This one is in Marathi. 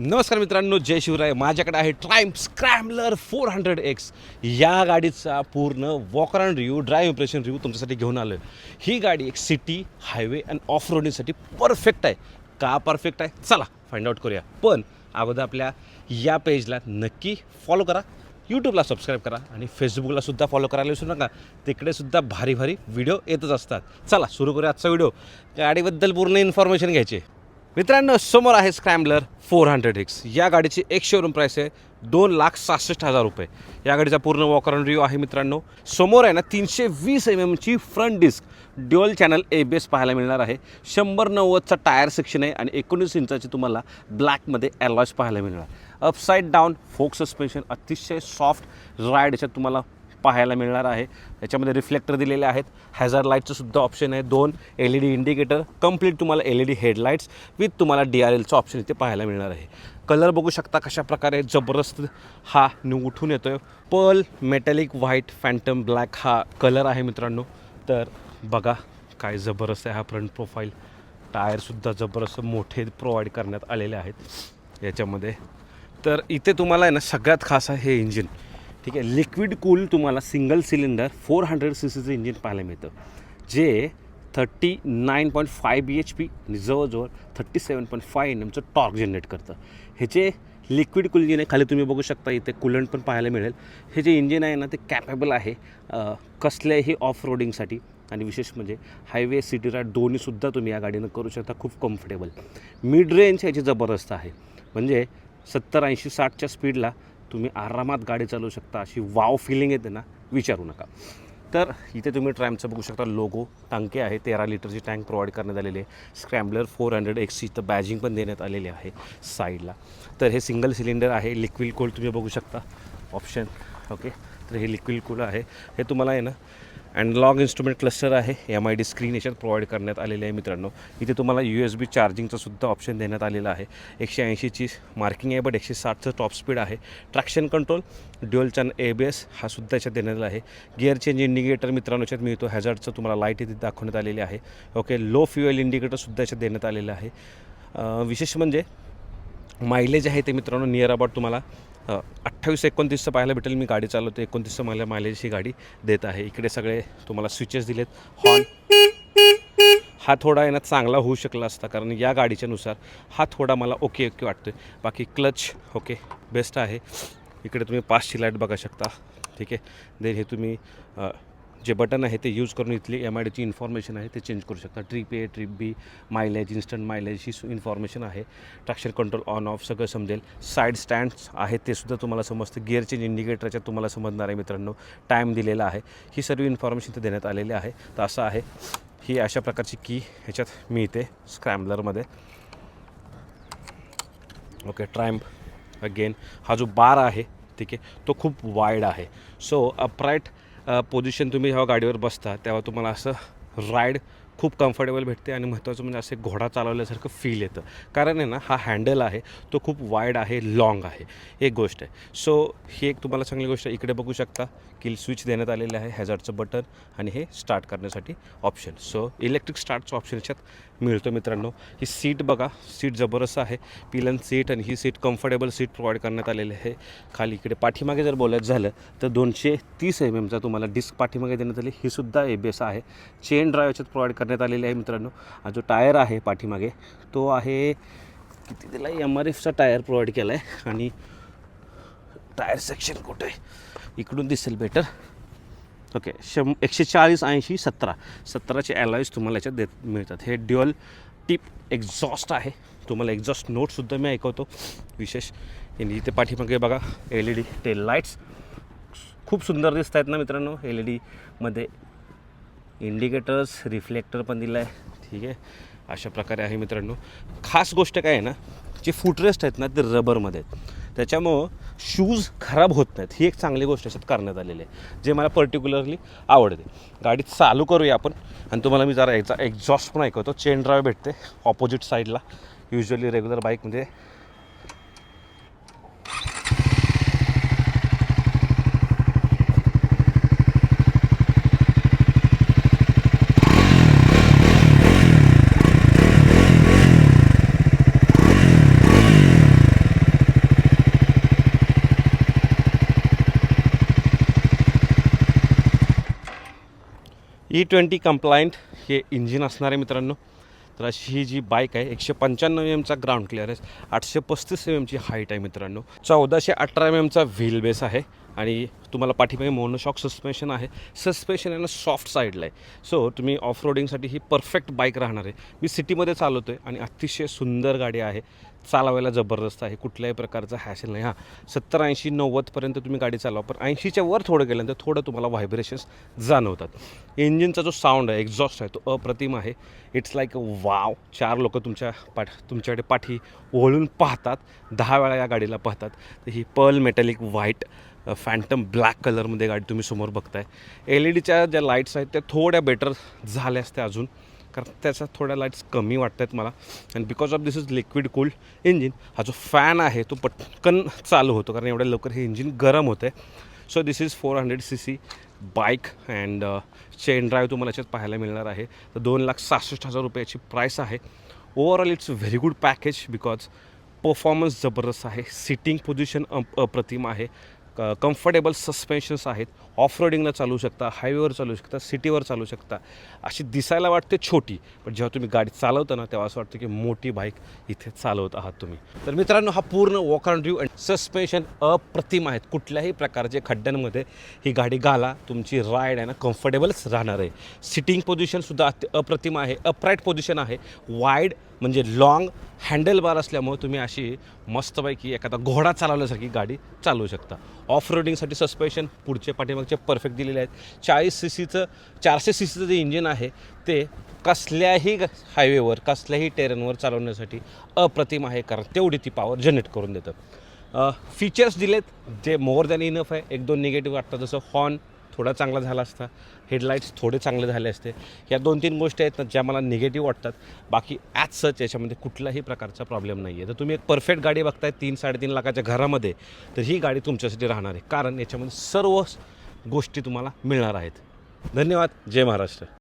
नमस्कार मित्रांनो जय शिवराय. माझ्याकडे आहे Triumph scrambler four hundred X. या गाडीचा पूर्ण walkaround and review drive impression review तुमच्यासाठी घेऊन आलो आहे ही गाडी एक सिटी हायवे अँड ऑफ रोडिंगसाठी परफेक्ट आहे. का परफेक्ट आहे? चला फाइंड आउट करूया. पण अगोदर आपल्या या पेजला नक्की फॉलो करा. यूट्यूबला सबस्क्राईब करा आणि फेसबुकला सुद्धा फॉलो करायला विसरू नका. तिकडे सुद्धा भारी भारी व्हिडिओ येतच असतात. चला सुरू करूया आजचा व्हिडिओ गाडीबद्दल पूर्ण इन्फॉर्मेशन घ्यायची मित्रांनो समोर आहे स्क्रॅम्बलर फोर हंड्रेड एक्स या गाडीची एक शोरूम प्राईस आहे दोन लाख सहासष्ट हजार रुपये. या गाडीचा पूर्ण वॉकरन रिव्ह्यू आहे मित्रांनो. समोर आहे ना तीनशे वीस M एमची front disc dual channel A B S पाहायला मिळणार आहे. शंभर नव्वदचा टायर सेक्शन आहे आणि एकोणीस इंचाची तुम्हाला ब्लॅकमध्ये ॲलॉयस पाहायला मिळणार. अपसाईड डाऊन फोक सस्पेन्शन अतिशय सॉफ्ट राईड याच्यात तुम्हाला पाहायला मिळणार आहे. याच्यामध्ये रिफ्लेक्टर दिलेले आहेत. हॅझार लाईटचं सुद्धा ऑप्शन आहे. दोन L E D indicator complete तुम्हाला L E D headlights with तुम्हाला डी आर एलचं ऑप्शन इथे पाहायला मिळणार आहे. कलर बघू शकता कशा प्रकारे जबरदस्त हा न्यू उठून येतो आहे pearl metallic white phantom black हा कलर आहे मित्रांनो. तर बघा काय जबरदस्त आहे हा फ्रंट प्रोफाईल टायरसुद्धा जबरदस्त मोठे प्रोव्हाइड करण्यात आलेले आहेत याच्यामध्ये. तर इथे तुम्हाला आहे ना सगळ्यात खास आहे हे इंजिन ठीक आहे? लिक्विड कूल तुम्हाला single cylinder four hundred C सीचं इंजिन पाहायला मिळतं. जे thirty nine point five B H P आणि जवळजवळ thirty seven point five N एमचं torque generate करतं. ह्याचे लिक्विड कूल इंजिन आहे खाली तुम्ही बघू शकता इथे कुलंट पण पाहायला मिळेल. हे जे इंजिन आहे ना ते कॅपेबल आहे कसल्याही ऑफ रोडिंगसाठी आणि विशेष म्हणजे हायवे सिटी राईड दोन्हीसुद्धा तुम्ही या गाडीनं करू शकता खूप कम्फर्टेबल मिड रेंज ह्याची जबरदस्त आहे. म्हणजे सत्तर ऐंशी साठच्या स्पीडला तुम्ही आरामात गाडी चालवू शकता अशी वाव फिलिंग येते ना विचारू नका. तर इथे तुम्ही ट्रॅम्पचं बघू शकता लोगो टांके आहे तेरा लिटरची टँक प्रोव्हाइड करण्यात आलेली आहे. स्क्रॅम्बलर फोर हंड्रेड एक्सची तर बॅजिंग पण देण्यात आलेली आहे साईडला तर हे सिंगल सिलेंडर आहे लिक्विड कोल्ड तुम्ही बघू शकता. ऑप्शन ओके तर हे लिक्विड कूल आहे. हे तुम्हाला आहे ना अँडलॉग इन्स्ट्रुमेंट क्लस्टर आहे. एम आय डी स्क्रीन याच्यात प्रोव्हाइड करण्यात आलेले आहे मित्रांनो. इथे तुम्हाला यू एस बी चार्जिंगचं सुद्धा ऑप्शन देण्यात आलेलं आहे. एकशे ऐंशीची मार्किंग आहे बट एकशे साठचं टॉप स्पीड आहे. Traction control dual channel A B S हा सुद्धा याच्यात देण्यात आला आहे. गिअर चेंज इंडिकेटर मित्रांनो याच्यात मिळतो. हॅझर्डचं तुम्हाला लाइट इथे दाखवण्यात आलेली आहे. ओके लो फ्युएल इंडिकेटरसुद्धा याच्यात देण्यात आलेलं आहे. विशेष म्हणजे मायलेज आहे ते मित्रांनो नियर अबाउट तुम्हाला अठ्ठावीस एकोणतीसचं पाहायला भेटेल. मी गाडी चालवते एकोणतीसचं मला मायलेज ही गाडी देत आहे. इकडे सगळे तुम्हाला स्विचेस दिलेत. हॉर्न हा थोडा आहे ना चांगला होऊ शकला असता. कारण या गाडीच्यानुसार हा थोडा मला ओके ओके वाटतो आहे बाकी क्लच ओके बेस्ट आहे. इकडे तुम्ही पाचची लाइट बघा शकता. ठीक आहे? देन हे तुम्ही जे बटन आहे ते यूज करून इथली एम आय डीची इन्फॉर्मेशन आहे ते चेंज करू शकता. Trip A trip B mileage instant mileage he information आहे. ट्रॅक्शन कंट्रोल ऑन ऑफ सगळं समजेल. साईड स्टँड्स आहेत ते सुद्धा तुम्हाला समजतं. गिअर चेंज इंडिकेटरच्या तुम्हाला समजणार आहे मित्रांनो. टाईम दिलेला आहे. ही सर्व इन्फॉर्मेशन इथे देण्यात आलेली आहे. तर असं आहे. ही अशा प्रकारची की ह्याच्यात मिळते स्क्रॅम्बलरमध्ये ओके ट्रायम्प अगेन हा जो बार आहे ठीक आहे तो खूप वाईड आहे. सो अपराईट पोझिशन तुम्ही जेव्हा गाडीवर बसता तेव्हा तुम्हाला असं राईड खूप कम्फर्टेबल भेटते आणि महत्त्वाचं म्हणजे असे घोडा चालवल्यासारखं फील येतं. कारण आहे ना हा हँडल आहे तो खूप वाईड आहे लाँग आहे. एक गोष्ट आहे. सो ही एक तुम्हाला चांगली गोष्ट इकडे बघू शकता की स्विच देण्यात आलेलं आहे हॅझर्डचं बटन आणि हे स्टार्ट करण्यासाठी ऑप्शन सो इलेक्ट्रिक स्टार्टचं ऑप्शन याच्यात मिळतो मित्रांनो. ही सीट बघा सीट जबरदस्त आहे. पिलन सीट आणि ही सीट कम्फर्टेबल सीट प्रोव्हाइड करण्यात आलेली आहे. खाली इकडे पाठीमागे जर बोलायचं झालं तर दोनशे तीस एम एमचा तुम्हाला डिस्क पाठीमागे देण्यात आली. ही सुद्धा ए बी एस आहे. चेन ड्राईव्ह याच्यात प्रोव्हाइड करण्यात आलेली आहे मित्रांनो. हा जो टायर आहे पाठीमागे तो आहे किती त्याला एम आर एफचा टायर प्रोव्हाइड केला आहे आणि टायर सेक्शन कुठे? आहे इकडून दिसेल बेटर ओके शं एकशे चाळीस ऐंशी सतरा. सतराचे ॲलॉईज तुम्हाला याच्यात देत मिळतात. हे ड्युअल टिप एक्झॉस्ट आहे. तुम्हाला एक्झॉस्ट नोटसुद्धा मी ऐकवतो. विशेष आणि इथे पाठीमागे बघा L E D tail lights खूप सुंदर दिसत आहेत ना मित्रांनो एल ई डीमध्ये इंडिकेटर्स रिफ्लेक्टर पण दिलं आहे ठीक आहे? अशा प्रकारे आहे मित्रांनो. खास गोष्ट काय आहे ना जे फुटरेस्ट आहेत ना ते रबरमध्ये आहेत. त्याच्यामुळं शूज खराब होत नाहीत. ही एक चांगली गोष्ट अशात करण्यात आलेली आहे जे मला पर्टिक्युलरली आवडते. गाडी चालू करूया आपण. आणि तुम्हाला मी जरा याचा एक्झॉस्ट पण ऐकवतो. चेन ड्राईव्ह भेटते ऑपोजिट साईडला युजली रेग्युलर बाईकमध्ये ई ट्वेंटी कम्प्लायंट हे इंजिन असणार आहे मित्रांनो. तर अशी ही जी बाईक आहे एकशे पंच्याण्णव एम एमचा ग्राउंड क्लिअरन्स आठशे पस्तीस एम एमची हाईट आहे मित्रांनो. चौदाशे अठरा एम एमचा व्हील बेस आहे. आणि तुम्हाला पाठीमागे मोनोशॉक सस्पेन्शन आहे. सस्पेन्शन आहे ना सॉफ्ट साईडला आहे. सो तुम्ही ऑफ रोडिंगसाठी ही परफेक्ट बाईक राहणार आहे. मी सिटीमध्ये चालवतो आहे आणि अतिशय सुंदर गाडी आहे. चालवायला जबरदस्त आहे. कुठल्याही प्रकारचा हॅशल नाही. हां सत्तर ऐंशी नव्वदपर्यंत तुम्ही गाडी चालवा. पण ऐंशीच्या वर थोडं गेल्यानंतर थोडं तुम्हाला व्हायब्रेशन्स जाणवतात. इंजिनचा जो साऊंड आहे एक्झॉस्ट आहे तो अप्रतिम आहे. इट्स लाईक वाव चार लोक तुमच्या पाठ तुमच्याकडे पाठी ओळून पाहतात. दहा वेळा या गाडीला पाहतात. तर ही pearl metallic white phantom black कलरमध्ये गाडी तुम्ही समोर बघताय. एल ई डीच्या ज्या लाईट्स आहेत त्या थोड्या बेटर झाल्या असत्या अजून. कारण त्याच्या थोड्या लाईट्स कमी वाटत आहेत मला. आणि because of this is liquid cooled engine हा जो फॅन आहे तो पटकन चालू होतो. कारण एवढ्या लवकर हे इंजिन गरम होतं आहे so this is four hundred C C bike and chain drive तुम्हाला याच्यात पाहायला मिळणार आहे. तर दोन लाख सहासष्ट हजार रुपयाची प्राईस आहे. Overall it's very good package because performance जबरदस्त आहे. सिटिंग पोझिशन अप्रतिम आहे. कम्फर्टेबल सस्पेन्शन्स आहेत. ऑफ रोडिंगला चालू शकता हायवेवर चालू शकता सिटीवर चालू शकता. अशी दिसायला वाटते छोटी पण जेव्हा तुम्ही गाडी चालवता ना तेव्हा असं वाटतं की मोठी बाईक इथे चालवत आहात तुम्ही. तर मित्रांनो हा पूर्ण वॉक अँड ड्यू अँड सस्पेन्शन अप्रतिम आहेत. कुठल्याही प्रकारचे खड्ड्यांमध्ये ही गाडी घाला. तुमची राईड आहे ना कम्फर्टेबलच राहणार आहे. सिटिंग पोझिशनसुद्धा अति अप्रतिम आहे. अपराईट पोझिशन आहे. वाईड म्हणजे लॉंग हँडल बार असल्यामुळे तुम्ही अशी मस्तपैकी एखादा घोडा चालवल्यासारखी गाडी चालवू शकता. ऑफ रोडिंगसाठी सस्पेन्शन पुढचे पाठीमागचे परफेक्ट दिलेले आहेत. चाळीस सी सीचं चारशे सी सीचं जे इंजिन आहे ते कसल्याही हायवेवर कसल्याही टेरनवर चालवण्यासाठी अप्रतिम आहे कारण तेवढी ती पॉवर जनरेट करून देतं. फीचर्स दिलेत जे मोर दॅन इनफ आहे. एक दोन निगेटिव्ह वाटतात जसं हॉर्न थोडा चांगला झाला असता. हेडलाईट्स थोडे चांगले झाले असते. या दोन तीन गोष्टी आहेत ना ज्या मला निगेटिव्ह वाटतात. बाकी ॲज सच याच्यामध्ये कुठलाही प्रकारचा प्रॉब्लेम नाही आहे तर तुम्ही एक परफेक्ट गाडी बघताय तीन साडेतीन लाखाच्या घरामध्ये तर ही गाडी तुमच्यासाठी राहणार आहे. कारण याच्यामध्ये सर्व गोष्टी तुम्हाला मिळणार आहेत. धन्यवाद. जय महाराष्ट्र.